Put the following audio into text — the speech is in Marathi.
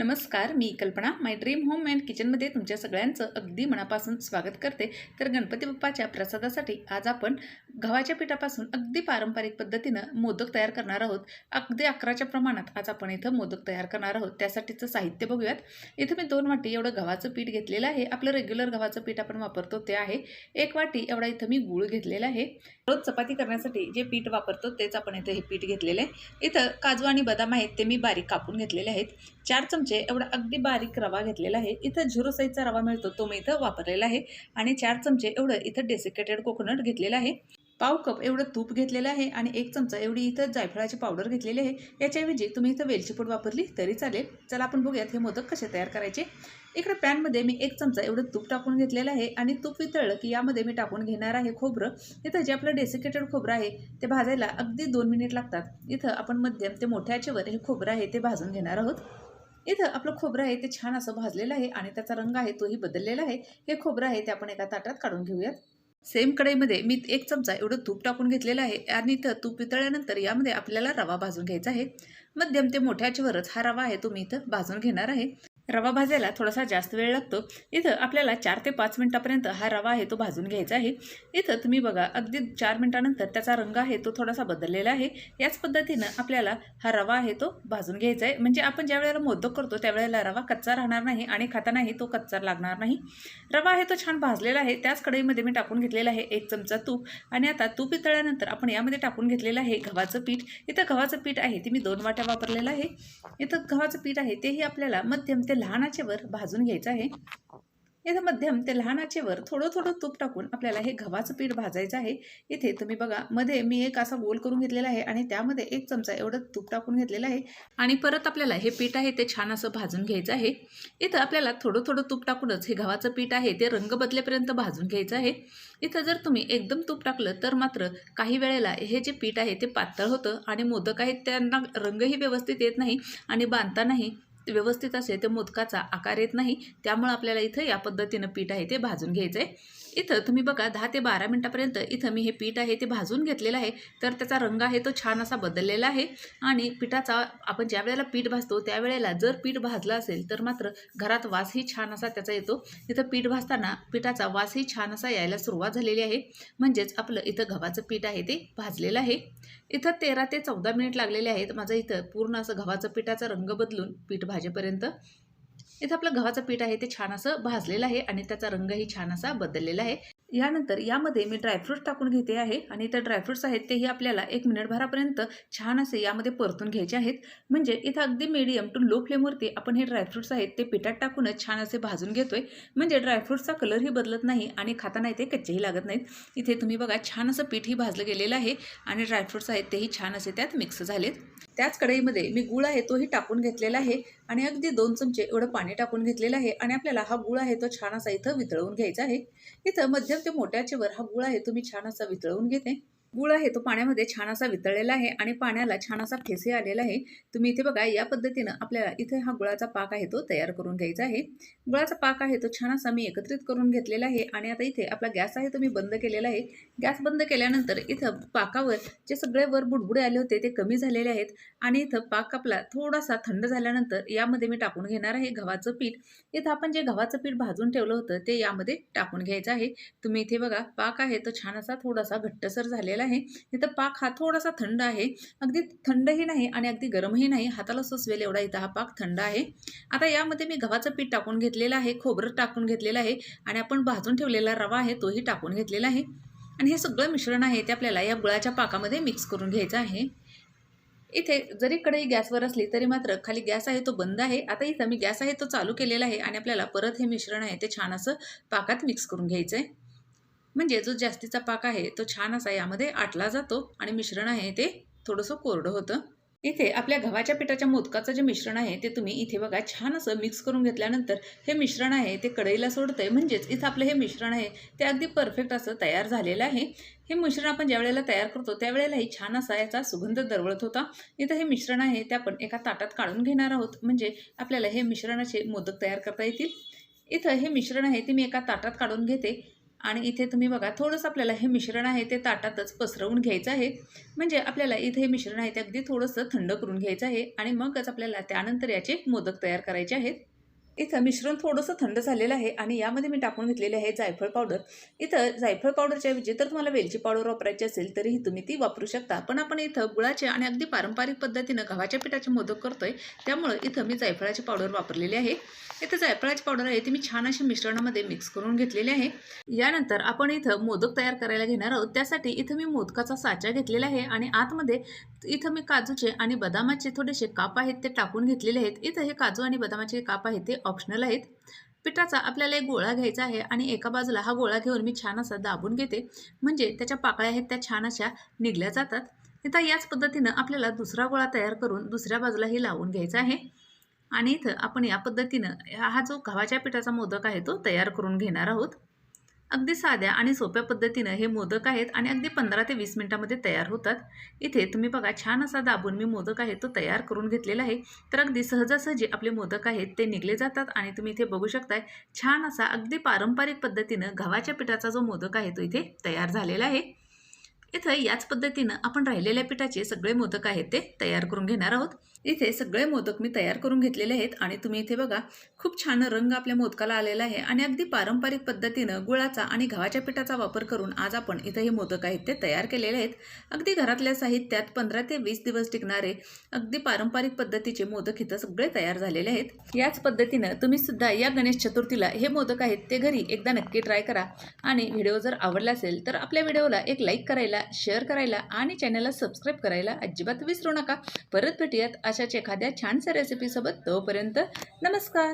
नमस्कार मी कल्पना. माय ड्रीम होम अँड किचनमध्ये तुमच्या सगळ्यांचं अगदी मनापासून स्वागत करते. तर गणपती बाप्पाच्या प्रसादासाठी आज आपण गव्हाच्या पिठापासून अगदी पारंपरिक पद्धतीनं मोदक तयार करणार आहोत. अगदी अकराच्या प्रमाणात आज आपण इथं मोदक तयार करणार आहोत. त्यासाठीचं साहित्य बघूयात. इथं मी दोन वाटी एवढं गव्हाचं पीठ घेतलेलं आहे. आपलं रेग्युलर गव्हाचं पीठ आपण वापरतो ते आहे. एक वाटी एवढा इथं मी गूळ घेतलेला आहे. रोज चपाती करण्यासाठी जे पीठ वापरतो तेच आपण इथं हे पीठ घेतलेलं आहे. इथं काजू आणि बदाम आहेत ते मी बारीक कापून घेतलेले आहेत. चार चमचे एवढा अगदी बारीक रवा घेतलेला आहे. इथं झिरो साईजचा रवा मिळतो तो मी इथं वापरलेला आहे. आणि चार चमचे एवढं इथं डेसिकेटेड कोकोनट घेतलेलं आहे. पाव कप एवढं तूप घेतलेलं आहे आणि एक चमचा एवढी इथं जायफळाची पावडर घेतलेली आहे. याच्याऐवजी तुम्ही इथं वेलची पूड वापरली तरी चालेल. चला आपण बघूयात हे मोदक कसे तयार करायचे. इकडे पॅनमध्ये मी एक चमचा एवढं तूप टाकून घेतलेलं आहे आणि तूप वितळलं की यामध्ये मी टाकून घेणार आहे खोबरं. इथं जे आपलं डेसिकेटेड खोबरं आहे ते भाजायला अगदी दोन मिनिट लागतात. इथं आपण मध्यम ते मोठ्या आचेवर हे खोबरं आहे ते भाजून घेणार आहोत. इथं आपलं खोबरं आहे ते छान असं भाजलेलं आहे आणि त्याचा रंग आहे तोही बदललेला आहे. हे खोबरं आहे ते आपण एका ताटात काढून घेऊयात. सेम कढईमध्ये मी एक चमचा एवढं तूप टाकून घेतलेलं आहे आणि इथं तूप वितळल्यानंतर यामध्ये आपल्याला रवा भाजून घ्यायचा आहे. मध्यम ते मोठ्या आचेवरच हा रवा आहे तो मी इथं भाजून घेणार आहे. रवा भाजायला थोडासा जास्त वेळ लागतो. इथं आपल्याला चार ते पाच मिनटापर्यंत हा रवा आहे तो भाजून घ्यायचा आहे. इथं तुम्ही बघा अगदी चार मिनटानंतर त्याचा रंग आहे तो थोडासा बदललेला आहे. याच पद्धतीनं आपल्याला हा रवा आहे तो भाजून घ्यायचा आहे. म्हणजे आपण ज्या वेळेला मोदक करतो त्यावेळेला रवा कच्चा राहणार नाही आणि खातानाही तो कच्चा लागणार नाही. रवा आहे तो छान भाजलेला आहे. त्याच कढईमध्ये मी टाकून घेतलेला आहे एक चमचा तूप. आणि आता तूप इतळल्यानंतर आपण यामध्ये टाकून घेतलेलं आहे गव्हाचं पीठ. इथं गव्हाचं पीठ आहे ते मी दोन वाट्या वापरलेलं आहे. इथं गव्हाचं पीठ आहे तेही आपल्याला मध्यम ते लहान आचेवर भाजून घ्यायचं आहे. इथं मध्यम ते लहान आचेवर थोडं थोडं तूप टाकून आपल्याला हे गव्हाचं पीठ भाजायचं आहे. इथे तुम्ही बघा मध्ये मी एक असा गोल करून घेतलेला आहे आणि त्यामध्ये एक चमचा एवढं तूप टाकून घेतलेलं आहे. आणि परत आपल्याला हे पीठ आहे ते छान असं भाजून घ्यायचं आहे. इथं आपल्याला थोडं थोडं तूप टाकूनच हे गव्हाचं पीठ आहे ते रंग बदलेपर्यंत भाजून घ्यायचं आहे. इथं जर तुम्ही एकदम तूप टाकलं तर मात्र काही वेळेला हे जे पीठ आहे ते पातळ होतं आणि मोदक आहेत त्यांना रंगही व्यवस्थित येत नाही आणि बांधतानाही व्यवस्थित असेल तर मोदकाचा आकार येत नाही त्यामुळं आपल्याला इथं या पद्धतीनं पीठ आहे ते भाजून घ्यायचं आहे इथं तुम्ही बघा दहा ते बारा मिनटापर्यंत इथं मी हे पीठ आहे ते भाजून घेतलेलं आहे तर त्याचा रंग आहे तो छान असा बदललेला आहे आणि पिठाचा आपण ज्या वेळेला पीठ भाजतो त्यावेळेला जर पीठ भाजलं असेल तर मात्र घरात वासही छान असा त्याचा येतो. इथं पीठ भाजताना पिठाचा वासही छान असा यायला सुरुवात झालेली आहे म्हणजेच आपलं इथं गव्हाचं पीठ आहे ते भाजलेलं आहे. इथं तेरा ते चौदा मिनिट लागलेले आहेत माझं इथं पूर्ण असं गव्हाचं पिठाचा रंग बदलून पीठ भाजेपर्यंत. इथं आपलं गव्हाचं पीठ आहे ते छान असं भाजलेलं आहे आणि त्याचा रंगही छान असा बदललेला आहे. यानंतर यामध्ये मी ड्रायफ्रूट्स टाकून घेते आहे आणि त्या ड्रायफ्रूट्स आहेत तेही आपल्याला एक मिनिटभरापर्यंत छान असे यामध्ये परतून घ्यायचे आहेत. म्हणजे इथं अगदी मीडियम टू लो फ्लेमवरती आपण हे ड्रायफ्रूट्स आहेत ते पिठात टाकूनच छान असे भाजून घेतोय. म्हणजे ड्रायफ्रूट्सचा कलरही बदलत नाही आणि खाताना ते कच्चेही लागत नाहीत. इथे तुम्ही बघा छान असं पीठही भाजलं गेलेलं आहे आणि ड्रायफ्रूट्स आहेत तेही छान असे त्यात मिक्स झालेत. त्याच कढईमध्ये मी गुळ आहे तोही टाकून घेतलेला आहे. आणि अगदी दोन चमचे एवढं पाणी टाकून घेतलेलं आहे आणि आपल्याला हा गुळ आहे तो छान असा इथं वितळवून घ्यायचा आहे. इथं मध्यम ते मोठ्याच्यावर हा गुळ आहे तो मी छान असा वितळवून घेते. गुळ आहे तो पाण्यामध्ये छान असा वितळलेला आहे आणि पाण्याला छान असा फेसे आलेला आहे. तुम्ही इथे बघा या पद्धतीनं आपल्याला इथे हा गुळाचा पाक आहे तो तयार करून घ्यायचा आहे. गुळाचा पाक आहे तो छान असा मी एकत्रित करून घेतलेला आहे आणि आता इथे आपला गॅस आहे तो मी बंद केलेला आहे. गॅस बंद केल्यानंतर इथं पाकावर जे सगळे वर बुडबुडे आले होते ते कमी झालेले आहेत आणि इथं पाक आपला थोडासा थंड झाल्यानंतर यामध्ये मी टाकून घेणार आहे गव्हाचं पीठ. इथं आपण जे गव्हाचं पीठ भाजून ठेवलं होतं ते यामध्ये टाकून घ्यायचं आहे. तुम्ही इथे बघा पाक आहे तो छान असा थोडासा घट्टसर झालेला आहे. इथं पाक हा थोडासा थंड आहे. अगदी थंडही नाही आणि अगदी गरमही नाही. हाताला सोसवेल एवढा इथं हा पाक थंड आहे. आता यामध्ये मी गव्हाचं पीठ टाकून घेतलेलं आहे. खोबरं टाकून घेतलेलं आहे. आणि आपण भाजून ठेवलेला रवा आहे तोही टाकून घेतलेला आहे. आणि हे सगळं मिश्रण आहे ते आपल्याला या गुळाच्या पाकामध्ये मिक्स करून घ्यायचं आहे. इथे जरी कढई गॅसवर असली तरी मात्र खाली गॅस आहे तो बंद आहे. आता इथं मी गॅस आहे तो चालू केलेला आहे आणि आपल्याला परत हे मिश्रण आहे ते छान असं पाकात मिक्स करून घ्यायचं आहे म्हणजे जो जास्तीचा पाक आहे तो छान असा यामध्ये आटला जातो आणि मिश्रण आहे ते थोडंसं कोरडं होतं. इथे आपल्या गव्हाच्या पिठाच्या मोदकाचं जे मिश्रण आहे ते तुम्ही इथे बघा छान असं मिक्स करून घेतल्यानंतर हे मिश्रण आहे ते कढईला सोडतंय. म्हणजेच इथं आपलं हे मिश्रण आहे ते अगदी परफेक्ट असं तयार झालेलं आहे. हे मिश्रण आपण ज्या वेळेला तयार करतो त्यावेळेलाही छान असा याचा सुगंध दरवळत होता. इथं हे मिश्रण आहे ते आपण एका ताटात काढून घेणार आहोत. म्हणजे आपल्याला हे मिश्रणाचे मोदक तयार करता येतील. इथं हे मिश्रण आहे ते मी एका ताटात काढून घेते. आणि इथे तुम्ही बघा थोडंसं आपल्याला हे मिश्रण आहे ते ताटातच पसरवून घ्यायचं आहे. म्हणजे आपल्याला इथे हे मिश्रण आहे ते अगदी थोडंसं थंड करून घ्यायचं आहे आणि मगच आपल्याला त्यानंतर याचे मोदक तयार करायचे आहेत. इथं मिश्रण थोडंसं थंड झालेलं आहे आणि यामध्ये मी टाकून घेतलेले आहे जायफळ पावडर. इथं जायफळ पावडरच्या ऐवजी तर तुम्हाला वेलची पावडर वापरायची असेल तरीही तुम्ही ती वापरू शकता. पण आपण इथं गुळाचे आणि अगदी पारंपरिक पद्धतीनं गव्हाच्या पिठाचे मोदक करतोय त्यामुळं इथं मी जायफळाची पावडर वापरलेली आहे. इथं जायफळाची पावडर आहे ती मी छान अशी मिश्रणामध्ये मिक्स करून घेतलेली आहे. यानंतर आपण इथं मोदक तयार करायला घेणार आहोत. त्यासाठी इथं मी मोदकाचा साचा घेतलेला आहे आणि आतमध्ये इथं मी काजूचे आणि बदामाचे थोडेसे काप आहेत ते टाकून घेतलेले आहेत. इथं हे काजू आणि बदामाचे काप आहेत ते ऑप्शनल आहेत. पिठाचा आपल्याला एक गोळा घ्यायचा आहे आणि एका बाजूला हा गोळा घेऊन मी छान असा दाबून घेते. म्हणजे त्याच्या पाकळ्या आहेत त्या छान अशा निघल्या जातात. इथं याच पद्धतीनं आपल्याला दुसरा गोळा तयार करून दुसऱ्या बाजूलाही लावून घ्यायचा आहे. आणि इथं आपण या पद्धतीनं हा जो गव्हाच्या पिठाचा मोदक आहे तो तयार करून घेणार आहोत. अगदी साध्या आणि सोप्या पद्धतीनं हे मोदक आहेत आणि अगदी पंधरा ते वीस मिनटामध्ये तयार होतात. इथे तुम्ही बघा छान असा दाबून मी मोदक आहे तो तयार करून घेतलेला आहे. तर अगदी सहजासहजी आपले मोदक आहेत ते निघले जातात आणि तुम्ही इथे बघू शकताय छान असा अगदी पारंपरिक पद्धतीनं गव्हाच्या पिठाचा जो मोदक आहे तो इथे तयार झालेला आहे. इथं याच पद्धतीनं आपण राहिलेल्या पिठाचे सगळे मोदक आहेत ते तयार करून घेणार आहोत. इथे सगळे मोदक मी तयार करून घेतलेले आहेत आणि तुम्ही इथे बघा खूप छान रंग आपल्या मोदकाला आलेला आहे आणि अगदी पारंपरिक पद्धतीनं गुळाचा आणि गव्हाच्या पिठाचा वापर करून आज आपण इथं हे मोदक आहेत ते तयार केलेले आहेत. अगदी घरातल्या साहित्यात पंधरा ते वीस दिवस टिकणारे अगदी पारंपरिक पद्धतीचे मोदक इथं सगळे तयार झालेले आहेत. याच पद्धतीनं तुम्ही सुद्धा या गणेश चतुर्थीला हे मोदक आहेत ते घरी एकदा नक्की ट्राय करा आणि व्हिडिओ जर आवडला असेल तर आपल्या व्हिडिओला एक लाईक करायला शेअर करायला आणि चॅनलला सबस्क्राईब करायला अजिबात विसरू नका. परत भेटूयात अशाच एखाद्या छानशा रेसिपीसोबत तोपर्यंत नमस्कार.